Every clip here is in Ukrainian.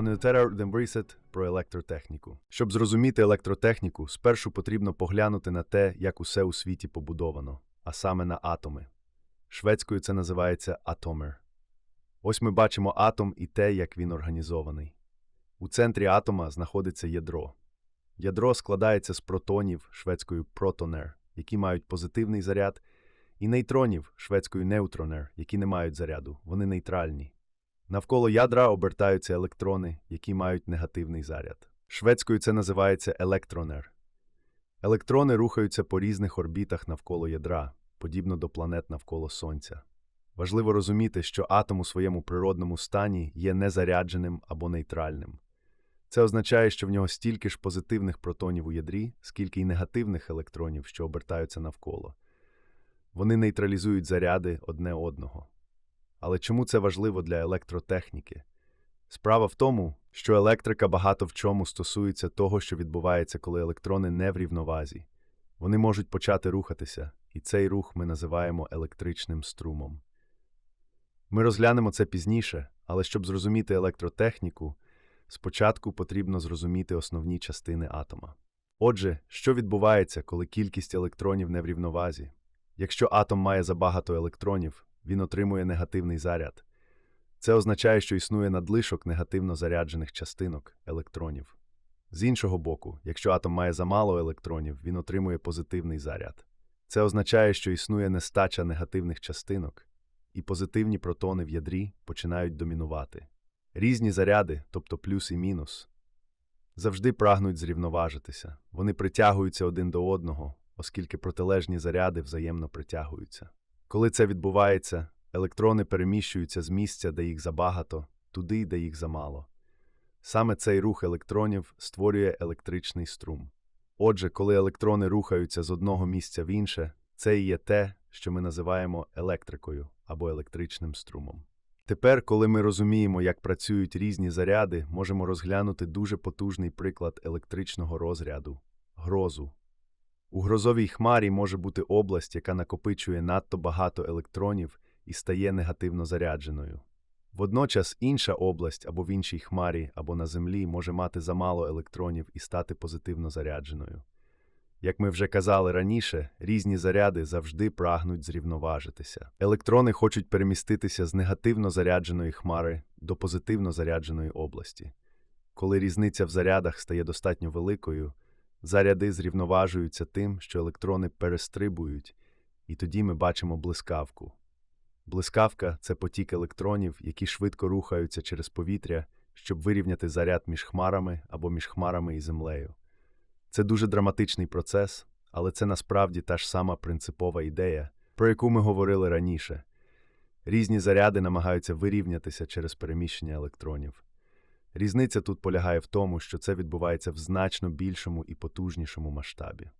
Монетера Дембрісет про електротехніку. Щоб зрозуміти електротехніку, спершу потрібно поглянути на те, як усе у світі побудовано, а саме на атоми. Шведською це називається атомер. Ось ми бачимо атом і те, як він організований. У центрі атома знаходиться ядро. Ядро складається з протонів шведською протонер, які мають позитивний заряд, і нейтронів шведською неутронер, які не мають заряду, вони нейтральні. Навколо ядра обертаються електрони, які мають негативний заряд. Шведською це називається електронер. Електрони рухаються по різних орбітах навколо ядра, подібно до планет навколо Сонця. Важливо розуміти, що атом у своєму природному стані є незарядженим або нейтральним. Це означає, що в нього стільки ж позитивних протонів у ядрі, скільки й негативних електронів, що обертаються навколо. Вони нейтралізують заряди одне одного. Але чому це важливо для електротехніки? Справа в тому, що електрика багато в чому стосується того, що відбувається, коли електрони не в рівновазі. Вони можуть почати рухатися, і цей рух ми називаємо електричним струмом. Ми розглянемо це пізніше, але щоб зрозуміти електротехніку, спочатку потрібно зрозуміти основні частини атома. Отже, що відбувається, коли кількість електронів не в рівновазі? Якщо атом має забагато електронів, він отримує негативний заряд. Це означає, що існує надлишок негативно заряджених частинок електронів. З іншого боку, якщо атом має замало електронів, він отримує позитивний заряд. Це означає, що існує нестача негативних частинок, і позитивні протони в ядрі починають домінувати. Різні заряди, тобто плюс і мінус, завжди прагнуть зрівноважитися. Вони притягуються один до одного, оскільки протилежні заряди взаємно притягуються. Коли це відбувається, електрони переміщуються з місця, де їх забагато, туди, де їх замало. Саме цей рух електронів створює електричний струм. Отже, коли електрони рухаються з одного місця в інше, це і є те, що ми називаємо електрикою або електричним струмом. Тепер, коли ми розуміємо, як працюють різні заряди, можемо розглянути дуже потужний приклад електричного розряду грозу. У грозовій хмарі може бути область, яка накопичує надто багато електронів і стає негативно зарядженою. Водночас інша область або в іншій хмарі, або на землі може мати замало електронів і стати позитивно зарядженою. Як ми вже казали раніше, різні заряди завжди прагнуть зрівноважитися. Електрони хочуть переміститися з негативно зарядженої хмари до позитивно зарядженої області. Коли різниця в зарядах стає достатньо великою, заряди зрівноважуються тим, що електрони перестрибують, і тоді ми бачимо блискавку. Блискавка це потік електронів, які швидко рухаються через повітря, щоб вирівняти заряд між хмарами або між хмарами і землею. Це дуже драматичний процес, але це насправді та ж сама принципова ідея, про яку ми говорили раніше. Різні заряди намагаються вирівнятися через переміщення електронів. Різниця тут полягає в тому, що це відбувається в значно більшому і потужнішому масштабі.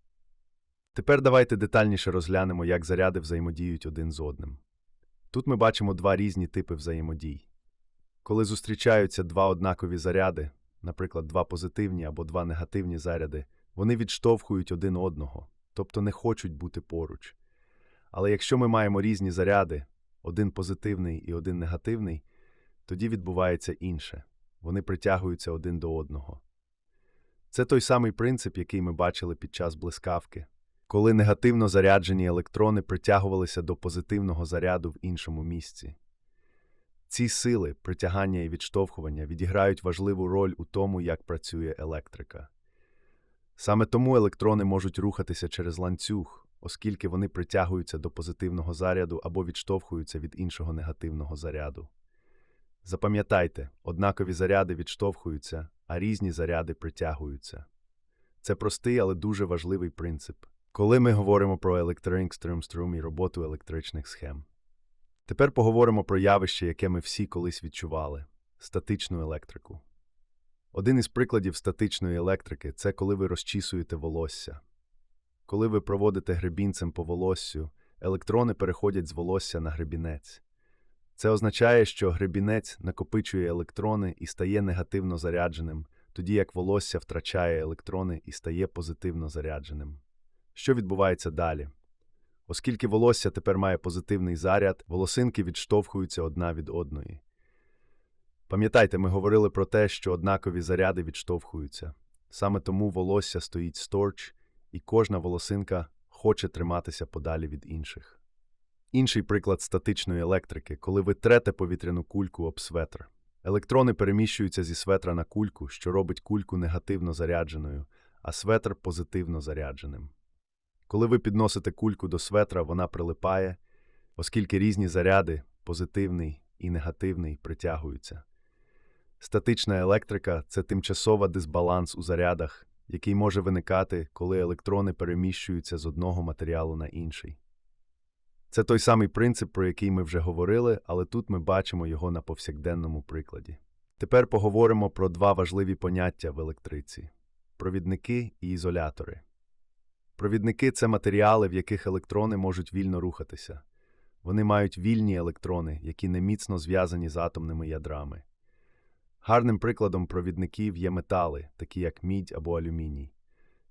Тепер давайте детальніше розглянемо, як заряди взаємодіють один з одним. Тут ми бачимо два різні типи взаємодій. Коли зустрічаються два однакові заряди, наприклад, два позитивні або два негативні заряди, вони відштовхують один одного, тобто не хочуть бути поруч. Але якщо ми маємо різні заряди, один позитивний і один негативний, тоді відбувається інше вони притягуються один до одного. Це той самий принцип, який ми бачили під час блискавки, коли негативно заряджені електрони притягувалися до позитивного заряду в іншому місці. Ці сили, притягання і відштовхування відіграють важливу роль у тому, як працює електрика. Саме тому електрони можуть рухатися через ланцюг, оскільки вони притягуються до позитивного заряду або відштовхуються від іншого негативного заряду. Запам'ятайте, однакові заряди відштовхуються, а різні заряди притягуються. Це простий, але дуже важливий принцип, коли ми говоримо про електринг-струм-струм і роботу електричних схем. Тепер поговоримо про явище, яке ми всі колись відчували статичну електрику. Один із прикладів статичної електрики це коли ви розчісуєте волосся. Коли ви проводите гребінцем по волоссю, електрони переходять з волосся на гребінець. Це означає, що гребінець накопичує електрони і стає негативно зарядженим, тоді як волосся втрачає електрони і стає позитивно зарядженим. Що відбувається далі? Оскільки волосся тепер має позитивний заряд, волосинки відштовхуються одна від одної. Пам'ятайте, ми говорили про те, що однакові заряди відштовхуються. Саме тому волосся стоїть сторч, і кожна волосинка хоче триматися подалі від інших. Інший приклад статичної електрики, коли ви трете повітряну кульку об светр. Електрони переміщуються зі светра на кульку, що робить кульку негативно зарядженою, а светр позитивно зарядженим. Коли ви підносите кульку до светра, вона прилипає, оскільки різні заряди, позитивний і негативний, притягуються. Статична електрика це тимчасова дисбаланс у зарядах, який може виникати, коли електрони переміщуються з одного матеріалу на інший. Це той самий принцип, про який ми вже говорили, але тут ми бачимо його на повсякденному прикладі. Тепер поговоримо про два важливі поняття в електриці провідники і ізолятори. Провідники це матеріали, в яких електрони можуть вільно рухатися. Вони мають вільні електрони, які неміцно зв'язані з атомними ядрами. Гарним прикладом провідників є метали, такі як мідь або алюміній.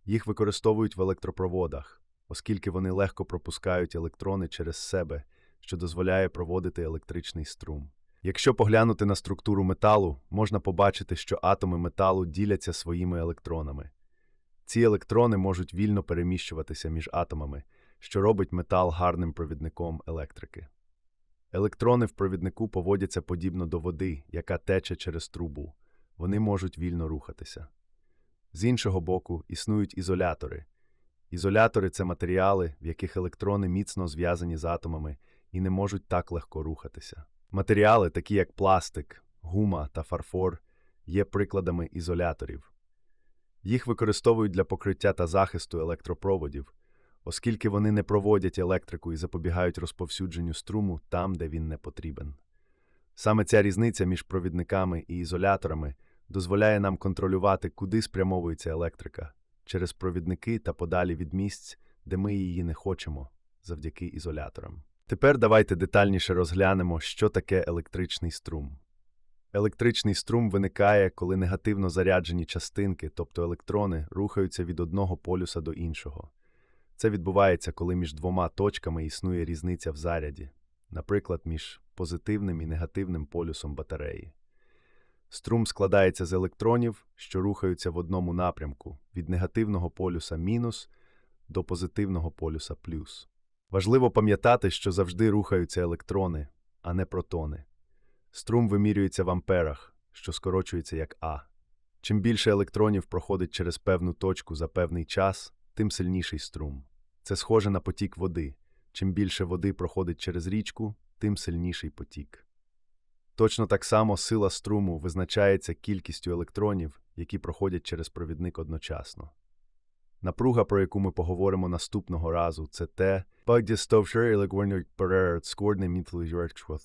Їх використовують в електропроводах, оскільки вони легко пропускають електрони через себе, що дозволяє проводити електричний струм. Якщо поглянути на структуру металу, можна побачити, що атоми металу діляться своїми електронами. Ці електрони можуть вільно переміщуватися між атомами, що робить метал гарним провідником електрики. Електрони в провіднику поводяться подібно до води, яка тече через трубу. Вони можуть вільно рухатися. З іншого боку, існують ізолятори. Ізолятори це матеріали, в яких електрони міцно зв'язані з атомами і не можуть так легко рухатися. Матеріали, такі як пластик, гума та фарфор, є прикладами ізоляторів. Їх використовують для покриття та захисту електропроводів, оскільки вони не проводять електрику і запобігають розповсюдженню струму там, де він не потрібен. Саме ця різниця між провідниками і ізоляторами дозволяє нам контролювати, куди спрямовується електрика через провідники та подалі від місць, де ми її не хочемо, завдяки ізоляторам. Тепер давайте детальніше розглянемо, що таке електричний струм. Електричний струм виникає, коли негативно заряджені частинки, тобто електрони, рухаються від одного полюса до іншого. Це відбувається, коли між двома точками існує різниця в заряді, наприклад, між позитивним і негативним полюсом батареї. Струм складається з електронів, що рухаються в одному напрямку від негативного полюса мінус до позитивного полюса плюс. Важливо пам'ятати, що завжди рухаються електрони, а не протони. Струм вимірюється в амперах, що скорочується як А. Чим більше електронів проходить через певну точку за певний час, тим сильніший струм. Це схоже на потік води. Чим більше води проходить через річку, тим сильніший потік. Точно так само сила струму визначається кількістю електронів, які проходять через провідник одночасно. Напруга, про яку ми поговоримо наступного разу, це те,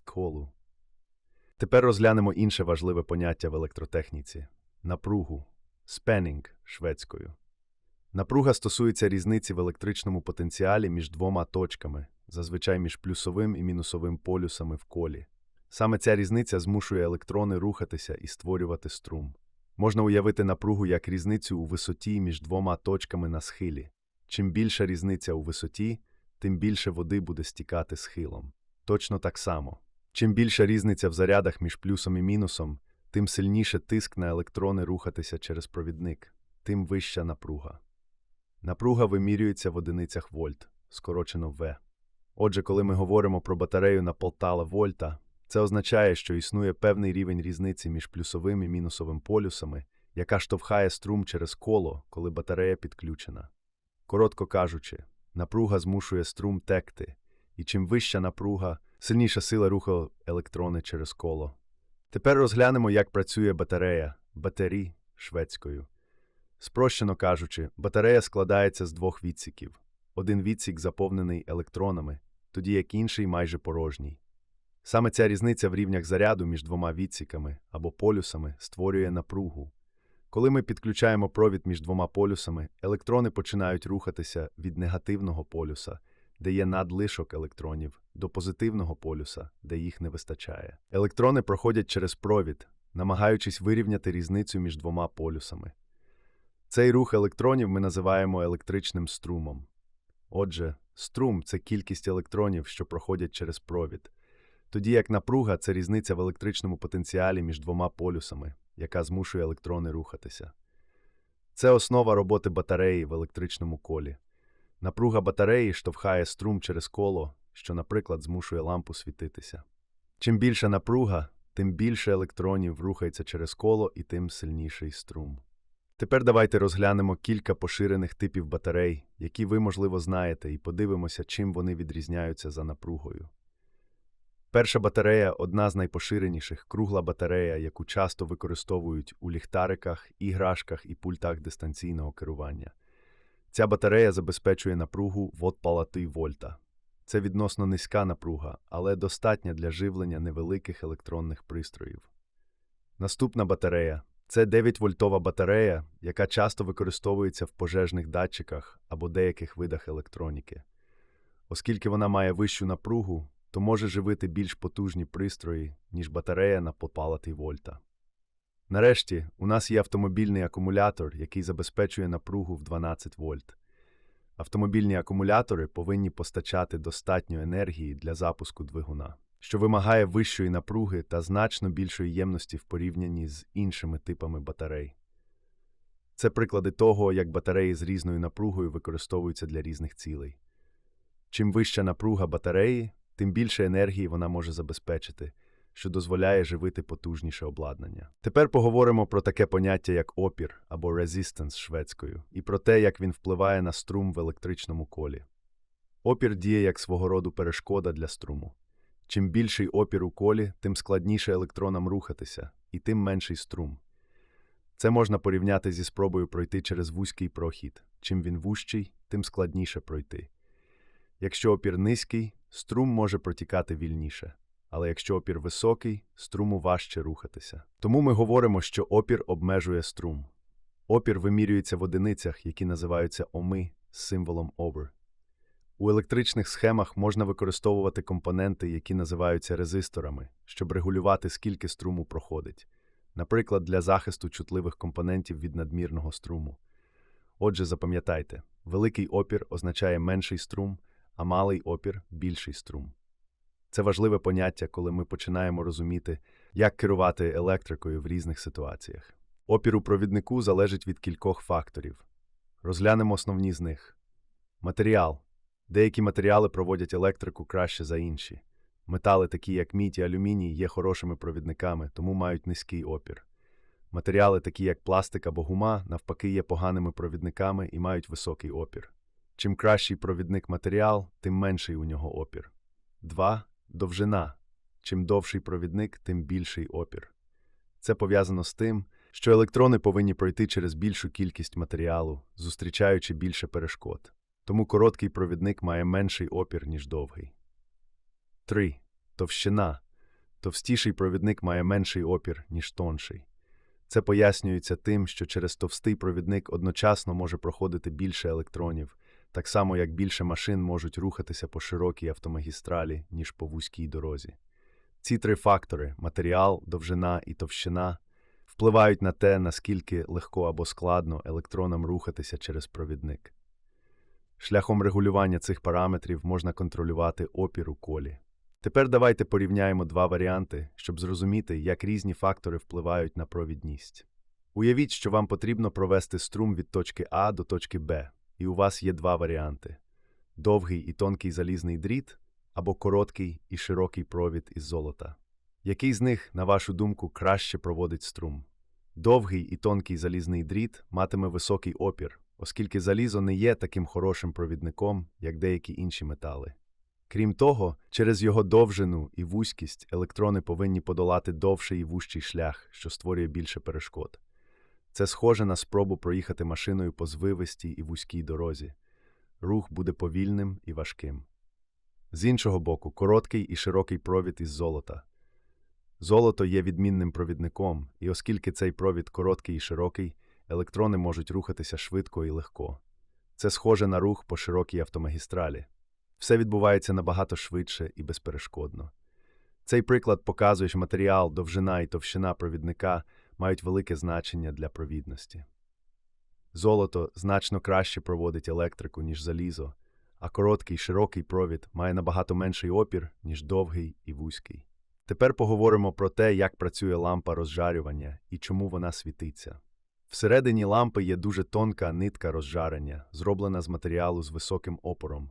колу. Тепер розглянемо інше важливе поняття в електротехніці напругу спенінг шведською. Напруга стосується різниці в електричному потенціалі між двома точками, зазвичай між плюсовим і мінусовим полюсами в колі. Саме ця різниця змушує електрони рухатися і створювати струм. Можна уявити напругу як різницю у висоті між двома точками на схилі. Чим більша різниця у висоті, тим більше води буде стікати схилом. Точно так само. Чим більша різниця в зарядах між плюсом і мінусом, тим сильніше тиск на електрони рухатися через провідник, тим вища напруга. Напруга вимірюється в одиницях вольт, скорочено В. Отже, коли ми говоримо про батарею на полтала вольта, це означає, що існує певний рівень різниці між плюсовим і мінусовим полюсами, яка штовхає струм через коло, коли батарея підключена. Коротко кажучи, напруга змушує струм текти, і чим вища напруга, сильніша сила руху електрони через коло. Тепер розглянемо, як працює батарея батарі шведською. Спрощено кажучи, батарея складається з двох відсіків. Один відсік заповнений електронами, тоді як інший майже порожній. Саме ця різниця в рівнях заряду між двома відсіками або полюсами створює напругу. Коли ми підключаємо провід між двома полюсами, електрони починають рухатися від негативного полюса, де є надлишок електронів, до позитивного полюса, де їх не вистачає. Електрони проходять через провід, намагаючись вирівняти різницю між двома полюсами. Цей рух електронів ми називаємо електричним струмом. Отже, струм це кількість електронів, що проходять через провід. Тоді як напруга це різниця в електричному потенціалі між двома полюсами, яка змушує електрони рухатися. Це основа роботи батареї в електричному колі. Напруга батареї штовхає струм через коло, що, наприклад, змушує лампу світитися. Чим більша напруга, тим більше електронів рухається через коло і тим сильніший струм. Тепер давайте розглянемо кілька поширених типів батарей, які ви, можливо, знаєте, і подивимося, чим вони відрізняються за напругою. Перша батарея одна з найпоширеніших кругла батарея, яку часто використовують у ліхтариках, іграшках і пультах дистанційного керування. Ця батарея забезпечує напругу в 5 вольта. Це відносно низька напруга, але достатня для живлення невеликих електронних пристроїв. Наступна батарея це 9-вольтова батарея, яка часто використовується в пожежних датчиках або деяких видах електроніки. Оскільки вона має вищу напругу, то може живити більш потужні пристрої, ніж батарея на попалати вольта. Нарешті, у нас є автомобільний акумулятор, який забезпечує напругу в 12 вольт. Автомобільні акумулятори повинні постачати достатньо енергії для запуску двигуна, що вимагає вищої напруги та значно більшої ємності в порівнянні з іншими типами батарей. Це приклади того, як батареї з різною напругою використовуються для різних цілей. Чим вища напруга батареї, тим більше енергії вона може забезпечити, що дозволяє живити потужніше обладнання. Тепер поговоримо про таке поняття, як опір або resistance шведською, і про те, як він впливає на струм в електричному колі. Опір діє як свого роду перешкода для струму. Чим більший опір у колі, тим складніше електронам рухатися, і тим менший струм. Це можна порівняти зі спробою пройти через вузький прохід. Чим він вущий, тим складніше пройти. Якщо опір низький, струм може протікати вільніше, але якщо опір високий, струму важче рухатися. Тому ми говоримо, що опір обмежує струм. Опір вимірюється в одиницях, які називаються оми з символом over. У електричних схемах можна використовувати компоненти, які називаються резисторами, щоб регулювати, скільки струму проходить, наприклад, для захисту чутливих компонентів від надмірного струму. Отже, запам'ятайте, великий опір означає менший струм, а малий опір більший струм. Це важливе поняття, коли ми починаємо розуміти, як керувати електрикою в різних ситуаціях. Опір у провіднику залежить від кількох факторів. Розглянемо основні з них. Матеріал. Деякі матеріали проводять електрику краще за інші. Метали, такі як мідь і алюміній, є хорошими провідниками, тому мають низький опір. Матеріали, такі як пластик або гума, навпаки, є поганими провідниками і мають високий опір. Чим кращий провідник матеріал, тим менший у нього опір. 2. Довжина. Чим довший провідник, тим більший опір. Це пов'язано з тим, що електрони повинні пройти через більшу кількість матеріалу, зустрічаючи більше перешкод. Тому короткий провідник має менший опір, ніж довгий. 3. Товщина. Товстіший провідник має менший опір, ніж тонший. Це пояснюється тим, що через товстий провідник одночасно може проходити більше електронів, так само як більше машин можуть рухатися по широкій автомагістралі, ніж по вузькій дорозі. Ці три фактори матеріал, довжина і товщина впливають на те, наскільки легко або складно електронам рухатися через провідник. Шляхом регулювання цих параметрів можна контролювати опір у колі. Тепер давайте порівняємо два варіанти, щоб зрозуміти, як різні фактори впливають на провідність. Уявіть, що вам потрібно провести струм від точки А до точки Б, і у вас є два варіанти: довгий і тонкий залізний дріт або короткий і широкий провід із золота. Який з них, на вашу думку, краще проводить струм? Довгий і тонкий залізний дріт матиме високий опір, оскільки залізо не є таким хорошим провідником, як деякі інші метали. Крім того, через його довжину і вузькість електрони повинні подолати довший і вущий шлях, що створює більше перешкод. Це схоже на спробу проїхати машиною по звивистій і вузькій дорозі. Рух буде повільним і важким. З іншого боку, короткий і широкий провід із золота. Золото є відмінним провідником, і оскільки цей провід короткий і широкий, електрони можуть рухатися швидко і легко. Це схоже на рух по широкій автомагістралі. Все відбувається набагато швидше і безперешкодно. Цей приклад показує, що матеріал, довжина і товщина провідника мають велике значення для провідності. Золото значно краще проводить електрику, ніж залізо, а короткий широкий провід має набагато менший опір, ніж довгий і вузький. Тепер поговоримо про те, як працює лампа розжарювання і чому вона світиться. Всередині лампи є дуже тонка нитка розжарення, зроблена з матеріалу з високим опором.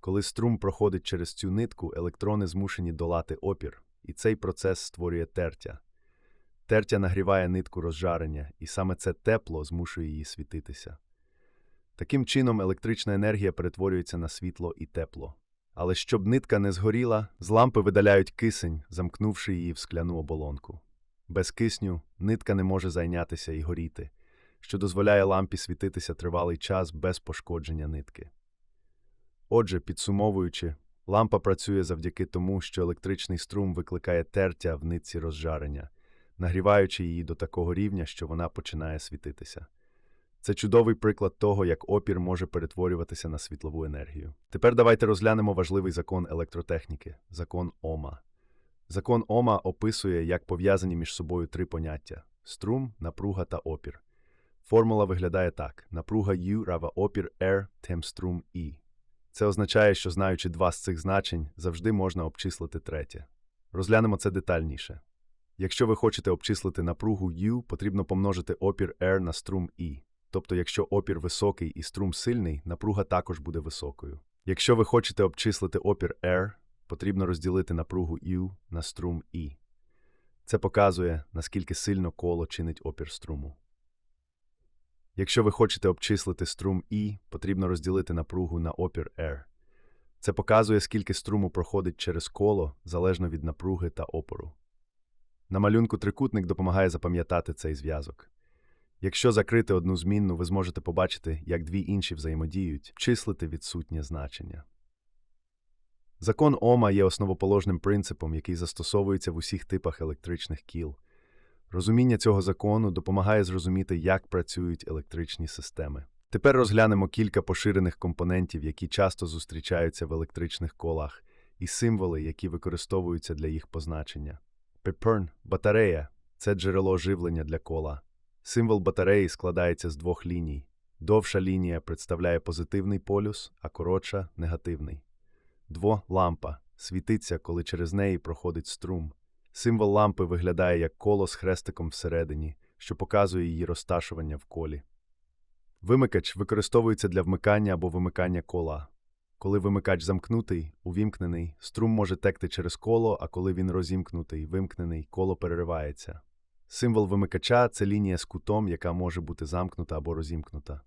Коли струм проходить через цю нитку, електрони змушені долати опір, і цей процес створює тертя. Тертя нагріває нитку розжарення, і саме це тепло змушує її світитися. Таким чином, електрична енергія перетворюється на світло і тепло. Але щоб нитка не згоріла, з лампи видаляють кисень, замкнувши її в скляну оболонку. Без кисню нитка не може зайнятися і горіти, що дозволяє лампі світитися тривалий час без пошкодження нитки. Отже, підсумовуючи, лампа працює завдяки тому, що електричний струм викликає тертя в нитці розжарення, нагріваючи її до такого рівня, що вона починає світитися. Це чудовий приклад того, як опір може перетворюватися на світлову енергію. Тепер давайте розглянемо важливий закон електротехніки закон Ома. Закон Ома описує, як пов'язані між собою три поняття: струм, напруга та опір. Формула виглядає так: напруга U рава опір R тем струм E. Це означає, що знаючи два з цих значень, завжди можна обчислити третє. Розглянемо це детальніше. Якщо ви хочете обчислити напругу U, потрібно помножити опір R на струм E. Тобто, якщо опір високий і струм сильний, напруга також буде високою. Якщо ви хочете обчислити опір R, потрібно розділити напругу U на струм E. Це показує, наскільки сильно коло чинить опір струму. Якщо ви хочете обчислити струм E, потрібно розділити напругу на опір R. Це показує, скільки струму проходить через коло залежно від напруги та опору. На малюнку трикутник допомагає запам'ятати цей зв'язок. Якщо закрити одну змінну, ви зможете побачити, як дві інші взаємодіють, числити відсутнє значення. Закон Ома є основоположним принципом, який застосовується в усіх типах електричних кіл. Розуміння цього закону допомагає зрозуміти, як працюють електричні системи. Тепер розглянемо кілька поширених компонентів, які часто зустрічаються в електричних колах, і символи, які використовуються для їх позначення. Пеперн батарея це джерело живлення для кола. Символ батареї складається з двох ліній. Довша лінія представляє позитивний полюс, а коротша негативний. Дво лампа світиться, коли через неї проходить струм. Символ лампи виглядає як коло з хрестиком всередині, що показує її розташування в колі. Вимикач використовується для вмикання або вимикання кола. Коли вимикач замкнутий, увімкнений, струм може текти через коло, а коли він розімкнутий, вимкнений, коло переривається. Символ вимикача це лінія з кутом, яка може бути замкнута або розімкнута.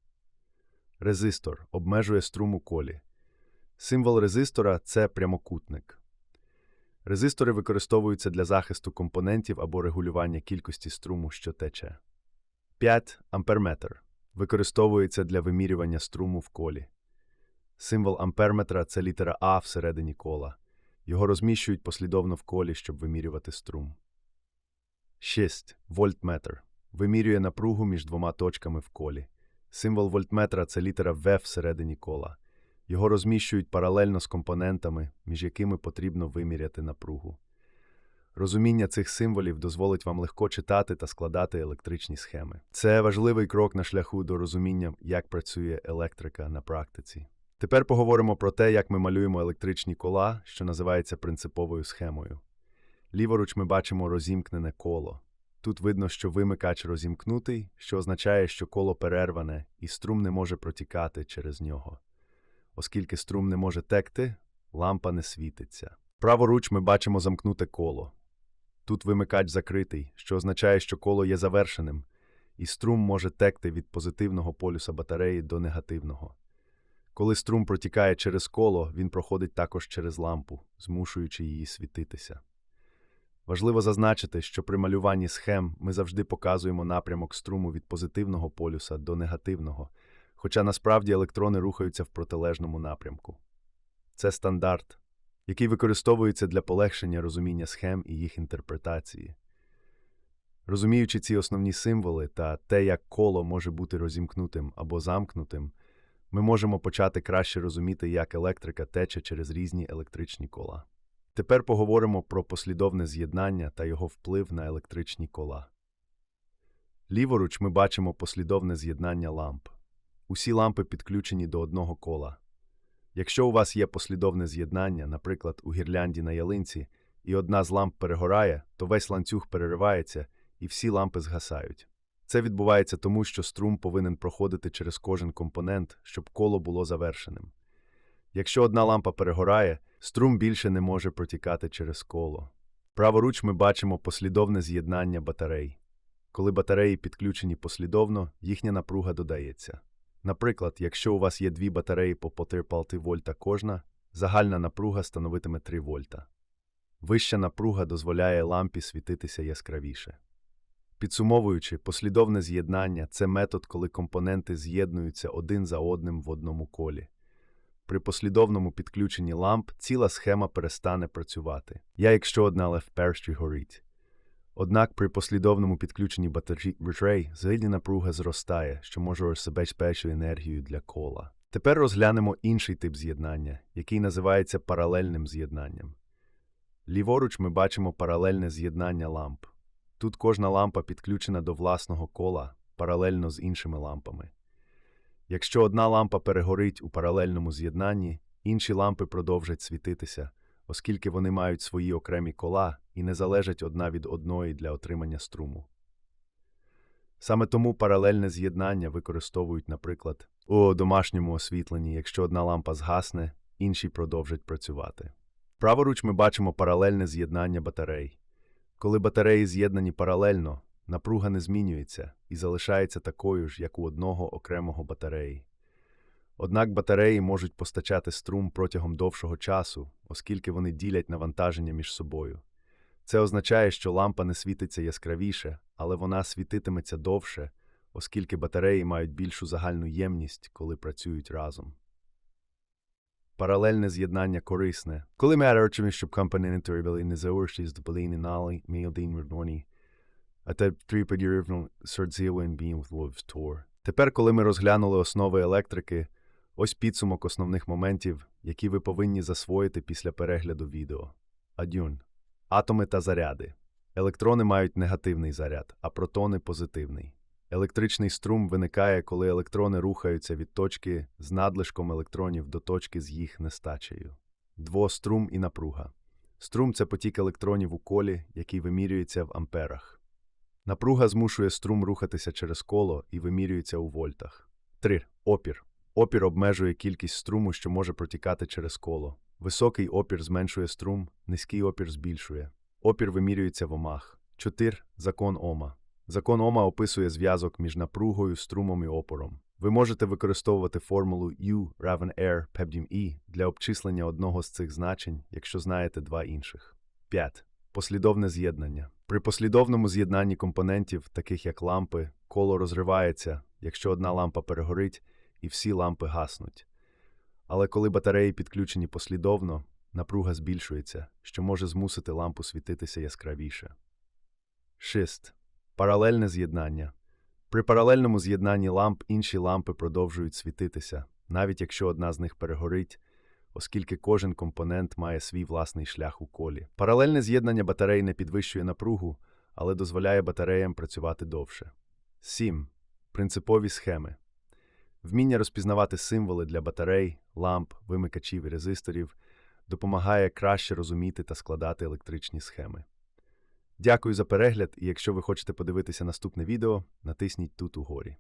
Резистор обмежує струм у колі. Символ резистора це прямокутник. Резистори використовуються для захисту компонентів або регулювання кількості струму, що тече. 5. Амперметр використовується для вимірювання струму в колі. Символ амперметра це літера А всередині кола. Його розміщують послідовно в колі, щоб вимірювати струм. 6. Вольтметр вимірює напругу між двома точками в колі. Символ вольтметра це літера В всередині кола. Його розміщують паралельно з компонентами, між якими потрібно виміряти напругу. Розуміння цих символів дозволить вам легко читати та складати електричні схеми. Це важливий крок на шляху до розуміння, як працює електрика на практиці. Тепер поговоримо про те, як ми малюємо електричні кола, що називається принциповою схемою. Ліворуч ми бачимо розімкнене коло. Тут видно, що вимикач розімкнутий, що означає, що коло перерване і струм не може протікати через нього. Оскільки струм не може текти, лампа не світиться. Праворуч ми бачимо замкнуте коло. Тут вимикач закритий, що означає, що коло є завершеним, і струм може текти від позитивного полюса батареї до негативного. Коли струм протікає через коло, він проходить також через лампу, змушуючи її світитися. Важливо зазначити, що при малюванні схем ми завжди показуємо напрямок струму від позитивного полюса до негативного, хоча насправді електрони рухаються в протилежному напрямку. Це стандарт, який використовується для полегшення розуміння схем і їх інтерпретації. Розуміючи ці основні символи та те, як коло може бути розімкнутим або замкнутим, ми можемо почати краще розуміти, як електрика тече через різні електричні кола. Тепер поговоримо про послідовне з'єднання та його вплив на електричні кола. Ліворуч ми бачимо послідовне з'єднання ламп. Усі лампи підключені до одного кола. Якщо у вас є послідовне з'єднання, наприклад, у гірлянді на ялинці, і одна з ламп перегорає, то весь ланцюг переривається і всі лампи згасають. Це відбувається тому, що струм повинен проходити через кожен компонент, щоб коло було завершеним. Якщо одна лампа перегорає, струм більше не може протікати через коло. Праворуч ми бачимо послідовне з'єднання батарей. Коли батареї підключені послідовно, їхня напруга додається. Наприклад, якщо у вас є дві батареї по 1,5 вольта кожна, загальна напруга становитиме 3 вольта. Вища напруга дозволяє лампі світитися яскравіше. Підсумовуючи, послідовне з'єднання це метод, коли компоненти з'єднуються один за одним в одному колі. При послідовному підключенні ламп ціла схема перестане працювати. Я якщо одна лев перший горить. Однак при послідовному підключенні батарей згідні напруга зростає, що може забезпечити енергію для кола. Тепер розглянемо інший тип з'єднання, який називається паралельним з'єднанням. Ліворуч ми бачимо паралельне з'єднання ламп. Тут кожна лампа підключена до власного кола паралельно з іншими лампами. Якщо одна лампа перегорить у паралельному з'єднанні, інші лампи продовжать світитися, оскільки вони мають свої окремі кола і не залежать одна від одної для отримання струму. Саме тому паралельне з'єднання використовують, наприклад, у домашньому освітленні, якщо одна лампа згасне, інші продовжать працювати. Праворуч ми бачимо паралельне з'єднання батарей. Коли батареї з'єднані паралельно, напруга не змінюється і залишається такою ж, як у одного окремого батареї. Однак батареї можуть постачати струм протягом довшого часу, оскільки вони ділять навантаження між собою. Це означає, що лампа не світиться яскравіше, але вона світитиметься довше, оскільки батареї мають більшу загальну ємність, коли працюють разом. Паралельне з'єднання корисне. Коли ми арчимо, щоб компоненти робили не заурші з дополіни нали, ми один вердоні, а те триподірівно сердзівен бім в тор. Тепер, коли ми розглянули основи електрики, ось підсумок основних моментів, які ви повинні засвоїти після перегляду відео. Адюн. Атоми та заряди. Електрони мають негативний заряд, а протони позитивний. Електричний струм виникає, коли електрони рухаються від точки з надлишком електронів до точки з їх нестачею. Двострум і напруга. Струм це потік електронів у колі, який вимірюється в амперах. Напруга змушує струм рухатися через коло і вимірюється у вольтах. 3. Опір. Опір обмежує кількість струму, що може протікати через коло. Високий опір зменшує струм, низький опір збільшує. Опір вимірюється в омах. 4. Закон Ома. Закон Ома описує зв'язок між напругою, струмом і опором. Ви можете використовувати формулу U равен R певдім E для обчислення одного з цих значень, якщо знаєте два інших. 5. Послідовне з'єднання. При послідовному з'єднанні компонентів, таких як лампи, коло розривається, якщо одна лампа перегорить, і всі лампи гаснуть. Але коли батареї підключені послідовно, напруга збільшується, що може змусити лампу світитися яскравіше. 6. Паралельне з'єднання. При паралельному з'єднанні ламп інші лампи продовжують світитися, навіть якщо одна з них перегорить, оскільки кожен компонент має свій власний шлях у колі. Паралельне з'єднання батарей не підвищує напругу, але дозволяє батареям працювати довше. 7. Принципові схеми. Вміння розпізнавати символи для батарей, ламп, вимикачів і резисторів допомагає краще розуміти та складати електричні схеми. Дякую за перегляд, і якщо ви хочете подивитися наступне відео, натисніть тут угорі.